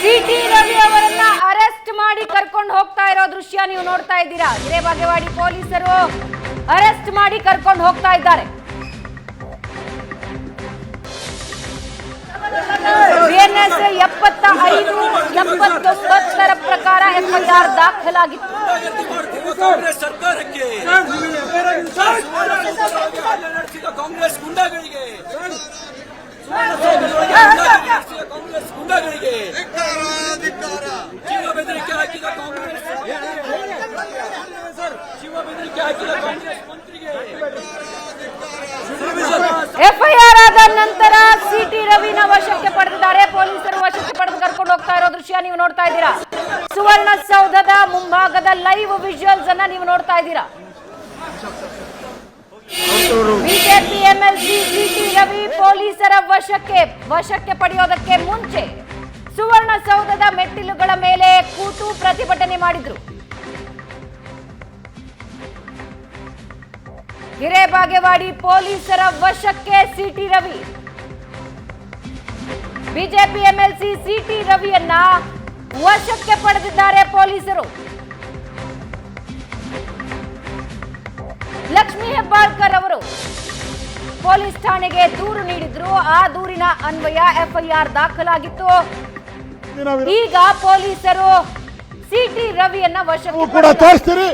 City Ravi ಅವರನ್ನ arrest ಮಾಡಿ ಕರ್ಕೊಂಡು ಹೋಗ್ತಾ ಇರೋ ದೃಶ್ಯ ನೀವು ನೋಡ್ತಾ ಇದ್ದೀರಾ. ಹಿರೇಬಾಗೇವಾಡಿ ಪೊಲೀಸರು ಅರೆಸ್ಟ್ ಮಾಡಿ ಕರ್ಕೊಂಡು ಹೋಗ್ತಾ ಇದ್ದಾರೆ. ಬಿಎನ್ಎಸ್ ಎಪ್ಪತ್ತ ಐದು, ಎಪ್ಪತ್ತೊಂಬತ್ತರ ಪ್ರಕಾರ ಎಫ್ಐಆರ್ ದಾಖಲಾಗಿತ್ತು. ಸರ್ಕಾರಕ್ಕೆ ನಡೆಸಿದ ಕಾಂಗ್ರೆಸ್ ಗುಂಡಗಳಿಗೆ ಕಾಂಗ್ರೆಸ್ ಗುಂಡಾಗಳಿಗೆ ಜೀವ ಬೆದರಿಕೆ ಹಾಕಿದ ಕಾಂಗ್ರೆಸ್ ಜೀವ ಬೆದರಿಕೆ ಹಾಕಿದ ಕಾಂಗ್ರೆಸ್ ಮಂತ್ರಿಗೆ ಎಫ್ಐಆರ್ ಆದ ನಂತರ ಸಿಟಿ ರವಿನ ವಶಕ್ಕೆ ಪಡೆದಿದ್ದಾರೆ ಪೊಲೀಸರು ವಶಕ್ಕೆ ಪಡೆದು ಕರ್ಕೊಂಡು ಹೋಗ್ತಾ ಇರೋ ದೃಶ್ಯ ನೀವು ನೋಡ್ತಾ ಇದ್ದೀರಾ? ಸುವರ್ಣ ಸೌಧದ ಮುಂಭಾಗದ ಲೈವ್ ವಿಜುವಲ್ಸ್ ಅನ್ನ ನೀವು ನೋಡ್ತಾ ಇದ್ದೀರಾ? ಬಿಜೆಪಿ ಎಂಎಲ್ಸಿ ಸಿಟಿ ರವಿ ಪೊಲೀಸರ ವಶಕ್ಕೆ ವಶಕ್ಕೆ ಪಡೆಯೋದಕ್ಕೆ ಮುಂಚೆ ಸುವರ್ಣ ಸೌಧದ ಮೆಟ್ಟಿಲುಗಳ ಮೇಲೆ ಕೂತು ಪ್ರತಿಭಟನೆ ಮಾಡಿದ್ರು. ಹಿರೇಬಾಗೇವಾಡಿ ಪೊಲೀಸರ ವಶಕ್ಕೆ city Ravi BJP MLC city ರವಿಯನ್ನ ವಶಕ್ಕೆ ಪಡೆದಿದ್ದಾರೆ ಪೊಲೀಸರು. ಲಕ್ಷ್ಮೀ ಹೆಬ್ಬಾಳ್ಕರ್ ಅವರು ಪೊಲೀಸ್ ಠಾಣೆಗೆ ದೂರು ನೀಡಿದ್ರು. ಆ ದೂರಿನ ಅನ್ವಯ ಎಫ್ಐಆರ್ ದಾಖಲಾಗಿತ್ತು. ಈಗ ಪೊಲೀಸರು ಸಿಟಿ ರವಿಯನ್ನ ವಶಕ್ಕೆ ಕೂಡ. ತೋರಿಸ್ತೀರಿ.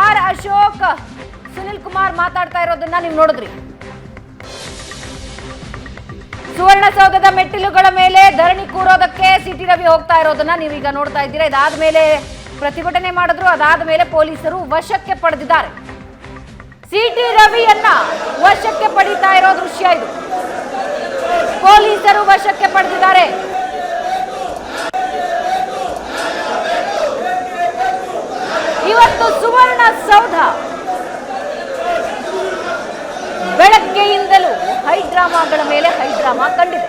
ಆರ್ ಅಶೋಕ್ ಸುನಿಲ್ ಕುಮಾರ್ ಮಾತಾಡ್ತಾ ಇರೋದನ್ನ ನೀವು ನೋಡಿದ್ರಿ. ಸುವರ್ಣಸೌಧದ ಮೆಟ್ಟಿಲುಗಳ ಮೇಲೆ ಧರಣಿ ಕೂರೋದಕ್ಕೆ ಸಿಟಿ ರವಿ ಹೋಗ್ತಾ ಇರೋದನ್ನ ನೀವೀಗ ನೋಡ್ತಾ ಇದ್ದೀರಾ. ಇದಾದ ಮೇಲೆ ಪ್ರತಿಭಟನೆ ಮಾಡಿದ್ರು, ಅದಾದ ಮೇಲೆ ಪೊಲೀಸರು ವಶಕ್ಕೆ ಪಡೆದಿದ್ದಾರೆ. ಸಿಟಿ ರವಿಯನ್ನ ವಶಕ್ಕೆ ಪಡೀತಾ ಇರೋ ದೃಶ್ಯ ಇದು. ಪೊಲೀಸರು ವಶಕ್ಕೆ ಪಡೆದಿದ್ದಾರೆ. ಇವತ್ತು ಸುವರ್ಣ ಸೌಧ ಹೈಡ್ರಾಮಾಗಳ ಮೇಲೆ ಹೈಡ್ರಾಮಾ ಕಂಡಿದೆ.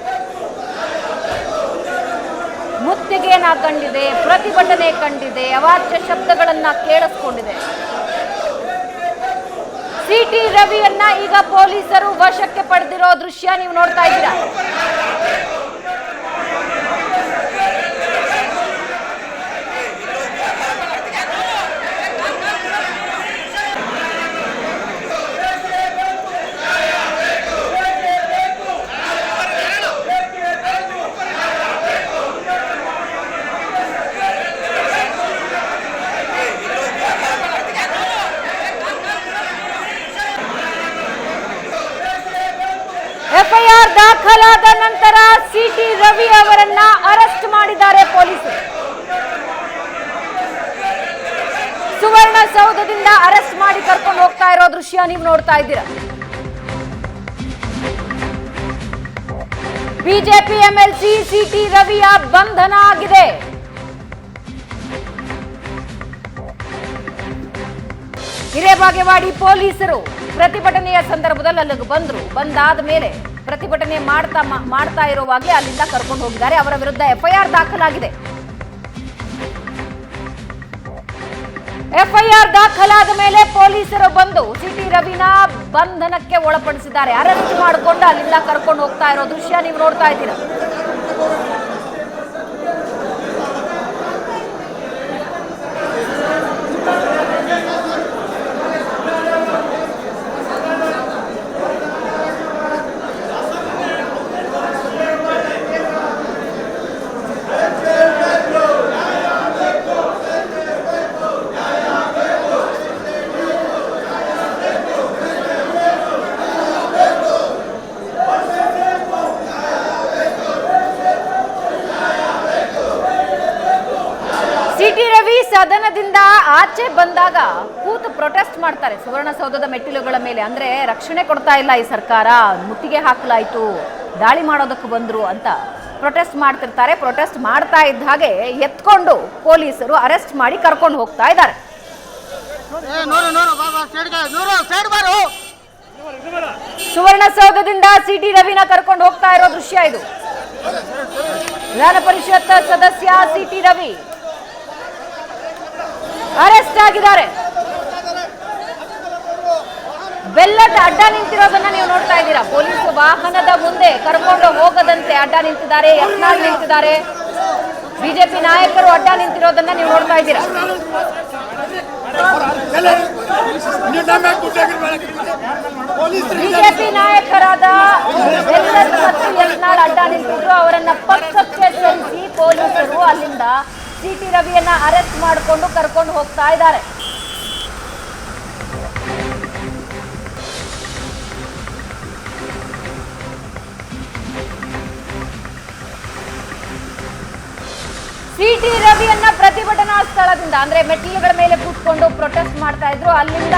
ಮುತ್ತಿಗೆನ ಕಂಡಿದೆ, ಪ್ರತಿಭಟನೆ ಕಂಡಿದೆ, ಅವಾಚ್ಯ ಶಬ್ದಗಳನ್ನ ಕೇಳಿಸ್ಕೊಂಡಿದೆ. ಸಿಟಿ ರವಿಯನ್ನ ಈಗ ಪೊಲೀಸರು ವಶಕ್ಕೆ ಪಡೆದಿರೋ ದೃಶ್ಯ ನೀವು ನೋಡ್ತಾ ಇದ್ದೀರಾ? ದಾಖಲಾದ ನಂತರ ಸಿಟಿ ರವಿ ಅವರನ್ನ ಅರೆಸ್ಟ್ ಮಾಡಿದ್ದಾರೆ ಪೊಲೀಸರು. ಸುವರ್ಣ ಸೌಧದಿಂದ ಅರೆಸ್ಟ್ ಮಾಡಿ ಕರ್ಕೊಂಡು ಹೋಗ್ತಾ ಇರೋ ದೃಶ್ಯ ನೀವು ನೋಡ್ತಾ ಇದ್ದೀರಾ. ಬಿಜೆಪಿ ಎಂಎಲ್ಸಿ ಸಿಟಿ ರವಿಯ ಬಂಧನ ಆಗಿದೆ. ಹಿರೇಬಾಗೇವಾಡಿ ಪೊಲೀಸರು ಪ್ರತಿಭಟನೆಯ ಸಂದರ್ಭದಲ್ಲಿ ಅಲ್ಲಿಗೆ ಬಂದ್ರು. ಬಂದಾದ ಮೇಲೆ ಪ್ರತಿಭಟನೆ ಮಾಡ್ತಾ ಮಾಡ್ತಾ ಇರುವಾಗಲೇ ಅಲ್ಲಿಂದ ಕರ್ಕೊಂಡು ಹೋಗಿದ್ದಾರೆ. ಅವರ ವಿರುದ್ಧ ಎಫ್ಐಆರ್ ದಾಖಲಾಗಿದೆ. ಎಫ್ಐಆರ್ ದಾಖಲಾದ ಮೇಲೆ ಪೊಲೀಸರು ಬಂದು ಸಿಟಿ ರವಿನ ಬಂಧನಕ್ಕೆ ಒಳಪಡಿಸಿದ್ದಾರೆ. ಅರೆಸ್ಟ್ ಮಾಡಿಕೊಂಡು ಅಲ್ಲಿಂದ ಕರ್ಕೊಂಡು ಹೋಗ್ತಾ ಇರೋ ದೃಶ್ಯ ನೀವು ನೋಡ್ತಾ ಇದ್ದೀರಾ ಸಿಟಿ ರವಿ ಸದನದಿಂದ ಆಚೆ ಬಂದಾಗ ಕೂತು ಪ್ರೊಟೆಸ್ಟ್ ಮಾಡ್ತಾರೆ ಸುವರ್ಣಸೌಧದ ಮೆಟ್ಟಿಲುಗಳ ಮೇಲೆ. ಅಂದ್ರೆ ರಕ್ಷಣೆ ಕೊಡ್ತಾ ಇಲ್ಲ ಈ ಸರ್ಕಾರ. ಮುತ್ತಿಗೆ ಹಾಕಲಾಯ್ತು. ದಾಳಿ ಮಾಡೋದಕ್ಕೆ ಬಂದ್ರು ಅಂತ ಪ್ರೊಟೆಸ್ಟ್ ಮಾಡ್ತಿರ್ತಾರೆ. ಪ್ರೊಟೆಸ್ಟ್ ಮಾಡ್ತಾ ಇದ್ದ ಹಾಗೆ ಎತ್ಕೊಂಡು ಪೊಲೀಸರು ಅರೆಸ್ಟ್ ಮಾಡಿ ಕರ್ಕೊಂಡು ಹೋಗ್ತಾ ಇದ್ದಾರೆ. ಸುವರ್ಣಸೌಧದಿಂದ ಸಿ ಟಿ ರವಿನ ಕರ್ಕೊಂಡು ಹೋಗ್ತಾ ಇರೋ ದೃಶ್ಯ ಇದು. ವಿಧಾನ ಪರಿಷತ್ ಸದಸ್ಯ ಸಿ ಟಿ ರವಿ. ಅರೆಸ್ಟ್ ಆಗಿದ್ದಾರೆ. ಬೆಲ್ಲದ ಅಡ್ಡ ನಿಂತಿರೋದನ್ನ ನೀವು ನೋಡ್ತಾ ಇದ್ದೀರಾ? ಪೊಲೀಸ್ ವಾಹನದ ಮುಂದೆ ಕರ್ಕೊಂಡು ಹೋಗದಂತೆ ಅಡ್ಡ ನಿಂತಿದ್ದಾರೆ ಯತ್ನಾಳ್ ನಿಂತಿದ್ದಾರೆ. ಬಿಜೆಪಿ ನಾಯಕರು ಅಡ್ಡ ನಿಂತಿರೋದನ್ನ ನೀವು ನೋಡ್ತಾ ಇದ್ದೀರಾ? ಬಿಜೆಪಿ ನಾಯಕರಾದ ಬೆಲ್ಲದ ಮತ್ತು ಯತ್ನಾಳ್ ಅಡ್ಡ ನಿಂತಿದ್ರು, ಅವರನ್ನ ಪಕ್ಕಕ್ಕೆ ಸರಿಸಿ ಪೊಲೀಸರು ಅಲ್ಲಿಂದ ಸಿಟಿ ರವಿಯನ್ನ ಅರೆಸ್ಟ್ ಮಾಡಿಕೊಂಡು ಕರ್ಕೊಂಡು ಹೋಗ್ತಾ ಇದ್ದಾರೆ. ಸಿಟಿ ರವಿಯನ್ನ ಪ್ರತಿಭಟನಾ ಸ್ಥಳದಿಂದ, ಅಂದ್ರೆ ಮೆಟ್ಟಿಲುಗಳ ಮೇಲೆ ಕೂತ್ಕೊಂಡು ಪ್ರೊಟೆಸ್ಟ್ ಮಾಡ್ತಾ ಇದ್ರು. ಅಲ್ಲಿಂದ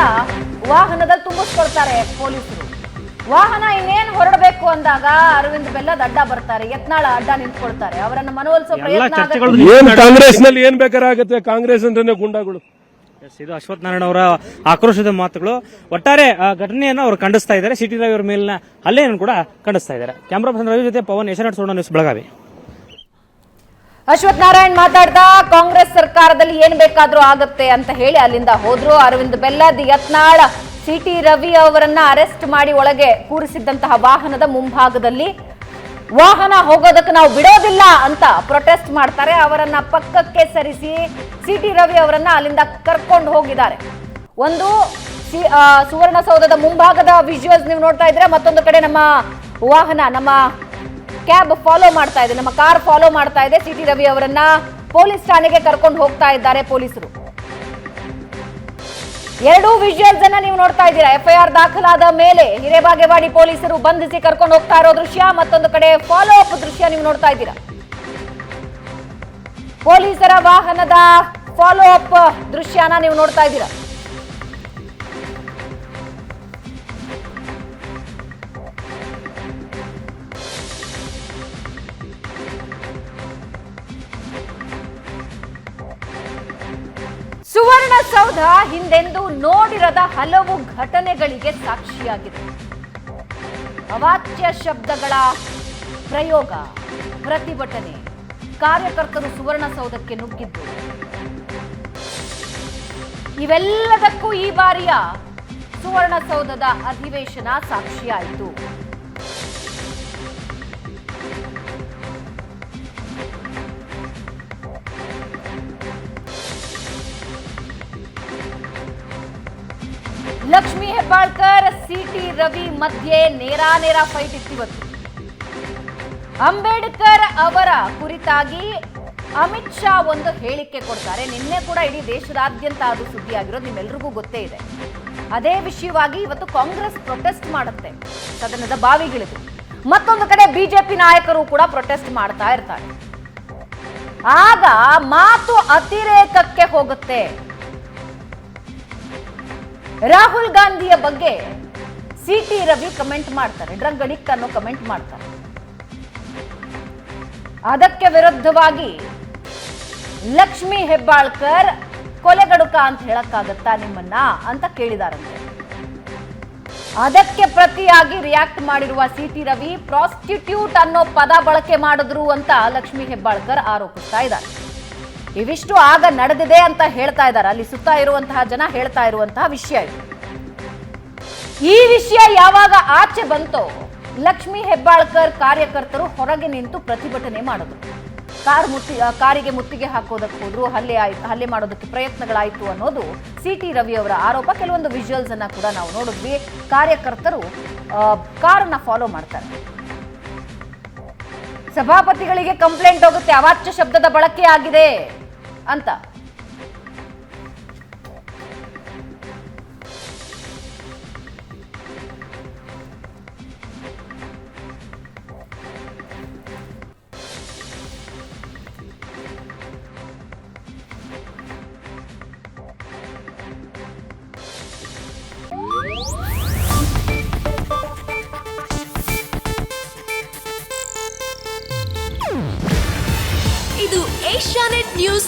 ವಾಹನದಲ್ಲಿ ತುಂಬಿಸ್ಕೊಳ್ತಾರೆ ಪೊಲೀಸರು ವಾಹನ ಇನ್ನೇನ್ ಹೊರಡಬೇಕು ಅಂದಾಗ ಅರವಿಂದ್ ಬೆಲ್ಲದ ಅಡ್ಡ ಬರ್ತಾರೆ ಯತ್ನಾಳ ಅಡ್ಡ ನಿಂತ್ಕೊಳ್ತಾರೆ. ಅವರನ್ನ ಮನವೊಲಿಸೋ ಎಲ್ಲ ಪ್ರಯತ್ನ ಆಗತ್ತೆ. ಚರ್ಚೆಗಳು ಏನ್ ಕಾಂಗ್ರೆಸ್ನಲ್ಲಿ ಏನ್ ಬೇಕಾಗುತ್ತೆ ಕಾಂಗ್ರೆಸ್ ಅಂದ್ರೆ ಗುಂಡಾಗಳು. ಇದು ಅಶ್ವಥ್ ನಾರಾಯಣ ಅವರ ಆಕ್ರೋಶದ ಮಾತುಗಳು. ಒಟ್ಟಾರೆ ಆ ಘಟನೆಯನ್ನು ಅವರು ಖಂಡಿಸ್ತಾ ಇದ್ದಾರೆ. ಸಿಟಿ ರವಿ ಅವರ ಮೇಲಿನ ಹಲ್ಲೆಯನ್ನು ಕೂಡ ಖಂಡಿಸ್ತಾ ಇದ್ದಾರೆ. ಕ್ಯಾಮ್ರಾ ಪರ್ಸನ್ ರವಿ ಜೊತೆ ಪವನ್ ಯಶನಾಥ್ ಸೋಣ ನ್ಯೂಸ್ ಬೆಳಗಾವಿ. ಅಶ್ವಥ್ ನಾರಾಯಣ್ ಮಾತಾಡ್ತಾ ಕಾಂಗ್ರೆಸ್ ಸರ್ಕಾರದಲ್ಲಿ ಏನ್ ಬೇಕಾದ್ರೂ ಆಗತ್ತೆ ಅಂತ ಹೇಳಿ ಅಲ್ಲಿಂದ ಹೋದ್ರು. ಅರವಿಂದ್ ಬೆಲ್ಲದ್ ಯತ್ನಾಳ್ ಸಿಟಿ ರವಿ ಅವರನ್ನ ಅರೆಸ್ಟ್ ಮಾಡಿ ಒಳಗೆ ಕೂರಿಸಿದ್ದಂತಹ ವಾಹನದ ಮುಂಭಾಗದಲ್ಲಿ, ವಾಹನ ಹೋಗೋದಕ್ಕೆ ನಾವು ಬಿಡೋದಿಲ್ಲ ಅಂತ ಪ್ರೊಟೆಸ್ಟ್ ಮಾಡ್ತಾರೆ. ಅವರನ್ನ ಪಕ್ಕಕ್ಕೆ ಸರಿಸಿ ಸಿಟಿ ರವಿ ಅವರನ್ನ ಅಲ್ಲಿಂದ ಕರ್ಕೊಂಡು ಹೋಗಿದ್ದಾರೆ. ಒಂದು ಸುವರ್ಣಸೌಧದ ಮುಂಭಾಗದ ವಿಜುವಲ್ಸ್ ನೀವು ನೋಡ್ತಾ ಇದ್ರೆ ಮತ್ತೊಂದು ಕಡೆ ನಮ್ಮ ವಾಹನ, ನಮ್ಮ ಕ್ಯಾಬ್ ಫಾಲೋ ಮಾಡ್ತಾ ಇದೆ, ನಮ್ಮ ಕಾರ್ ಫಾಲೋ ಮಾಡ್ತಾ ಇದೆ. ಸಿಟಿ ರವಿ ಅವರನ್ನ ಪೊಲೀಸ್ ಠಾಣೆಗೆ ಕರ್ಕೊಂಡು ಹೋಗ್ತಾ ಇದ್ದಾರೆ ಪೊಲೀಸರು. ಎರಡೂ ವಿಜುವಲ್ಸ್ ಅನ್ನ ನೀವು ನೋಡ್ತಾ ಇದ್ದೀರಾ. ಎಫ್ಐಆರ್ ದಾಖಲಾದ ಮೇಲೆ ಹಿರೇಬಾಗೇವಾಡಿ ಪೊಲೀಸರು ಬಂಧಿಸಿ ಕರ್ಕೊಂಡು ಹೋಗ್ತಾ ಇರೋ ದೃಶ್ಯ, ಮತ್ತೊಂದು ಕಡೆ ಫಾಲೋ ಅಪ್ ದೃಶ್ಯ ನೀವು ನೋಡ್ತಾ ಇದ್ದೀರಾ. ಪೊಲೀಸರ ವಾಹನದ ಫಾಲೋ ಅಪ್ ದೃಶ್ಯನ ನೀವು ನೋಡ್ತಾ ಇದ್ದೀರಾ. ಸುವರ್ಣಸೌಧ ಹಿಂದೆಂದು ನೋಡಿರದ ಹಲವು ಘಟನೆಗಳಿಗೆ ಸಾಕ್ಷಿಯಾಗಿದೆ. ಅವಾಚ್ಯ ಶಬ್ದಗಳ ಪ್ರಯೋಗ, ಪ್ರತಿಭಟನೆ ಕಾರ್ಯಕರ್ತರು ಸುವರ್ಣಸೌಧಕ್ಕೆ ನುಗ್ಗಿದ್ದು. ಇವೆಲ್ಲದಕ್ಕೂ ಈ ಬಾರಿಯ ಸುವರ್ಣಸೌಧದ ಅಧಿವೇಶನ ಸಾಕ್ಷಿಯಾಯಿತು. ಹೆಬ್ಬಾಳ್ಕರ್, ಸಿಟಿ ರವಿ ಮಧ್ಯೆ ನೇರಾನೇರ ಫೈಟ್ ಇತ್ತಿವತ್ತು ಅಂಬೇಡ್ಕರ್ ಅವರ ಕುರಿತಾಗಿ ಅಮಿತ್ ಶಾ ಒಂದು ಹೇಳಿಕೆ ಕೊಡ್ತಾರೆ. ನಿನ್ನೆ ಕೂಡ ಇಡೀ ದೇಶದಾದ್ಯಂತ ಅದು ಸುದ್ದಿಯಾಗಿರೋದು, ನಿಮ್ಮೆಲ್ರಿಗೂ ಗೊತ್ತೇ ಇದೆ. ಅದೇ ವಿಷಯವಾಗಿ ಇವತ್ತು ಕಾಂಗ್ರೆಸ್ ಪ್ರೊಟೆಸ್ಟ್ ಮಾಡುತ್ತೆ. ಸದನದ ಬಾವಿಗಿಳಿದು. ಮತ್ತೊಂದು ಕಡೆ ಬಿಜೆಪಿ ನಾಯಕರು ಕೂಡ ಪ್ರೊಟೆಸ್ಟ್ ಮಾಡ್ತಾ ಇರ್ತಾರೆ. ಆಗ ಮಾತು ಅತಿರೇಕಕ್ಕೆ ಹೋಗುತ್ತೆ. ರಾಹುಲ್ ಗಾಂಧಿಯ ಬಗ್ಗೆ ಸಿ ಟಿ ರವಿ ಕಮೆಂಟ್ ಮಾಡ್ತಾರೆ. ಡ್ರಗ್ ಅಡಿಕ್ಟ್ ಅನ್ನೋ ಕಮೆಂಟ್ ಮಾಡ್ತಾರೆ. ಅದಕ್ಕೆ ವಿರುದ್ಧವಾಗಿ ಲಕ್ಷ್ಮಿ ಹೆಬ್ಬಾಳ್ಕರ್ ಕೊಲೆಗಡುಕ ಅಂತ ಹೇಳಕ್ಕಾಗತ್ತಾ ನಿಮ್ಮನ್ನ ಅಂತ ಕೇಳಿದಾರಂತೆ. ಅದಕ್ಕೆ ಪ್ರತಿಯಾಗಿ ರಿಯಾಕ್ಟ್ ಮಾಡಿರುವ ಸಿ ಟಿ ರವಿ ಪ್ರಾಸ್ಟಿಟ್ಯೂಟ್ ಅನ್ನೋ ಪದ ಬಳಕೆ ಮಾಡಿದ್ರು ಅಂತ ಲಕ್ಷ್ಮಿ ಹೆಬ್ಬಾಳ್ಕರ್ ಆರೋಪಿಸ್ತಾ ಇದ್ದಾರೆ. ಇವಿಷ್ಟು ಆಗ ನಡೆದಿದೆ ಅಂತ ಹೇಳ್ತಾ ಇದ್ದಾರೆ. ಅಲ್ಲಿ ಸುತ್ತ ಇರುವಂತಹ ಜನ ಹೇಳ್ತಾ ಇರುವಂತಹ ವಿಷಯ ಇದು. ಈ ವಿಷಯ ಯಾವಾಗ ಆಚೆ ಬಂತೋ ಲಕ್ಷ್ಮಿ ಹೆಬ್ಬಾಳ್ಕರ್ ಕಾರ್ಯಕರ್ತರು ಹೊರಗೆ ನಿಂತು ಪ್ರತಿಭಟನೆ ಮಾಡಿದ್ರು. ಕಾರ್ ಮುತ್ತಿ ಕಾರಿಗೆ ಮುತ್ತಿಗೆ ಹಾಕೋದಕ್ಕೆ ಹೋದ್ರು, ಹಲ್ಲೆ ಆಯ್ತು ಹಲ್ಲೆ ಮಾಡೋದಕ್ಕೆ ಪ್ರಯತ್ನಗಳಾಯಿತು ಅನ್ನೋದು ಸಿ ಟಿ ರವಿ ಅವರ ಆರೋಪ. ಕೆಲವೊಂದು ವಿಜುವಲ್ಸ್ ಅನ್ನ ಕೂಡ ನಾವು ನೋಡಿದ್ವಿ. ಕಾರ್ಯಕರ್ತರು ಕಾರನ್ನ ಫಾಲೋ ಮಾಡ್ತಾರೆ. ಸಭಾಪತಿಗಳಿಗೆ ಕಂಪ್ಲೇಂಟ್ ಹೋಗುತ್ತೆ. ಅವಾಚ್ಯ ಶಬ್ದದ ಬಳಕೆ ಆಗಿದೆ. ಅಂತ.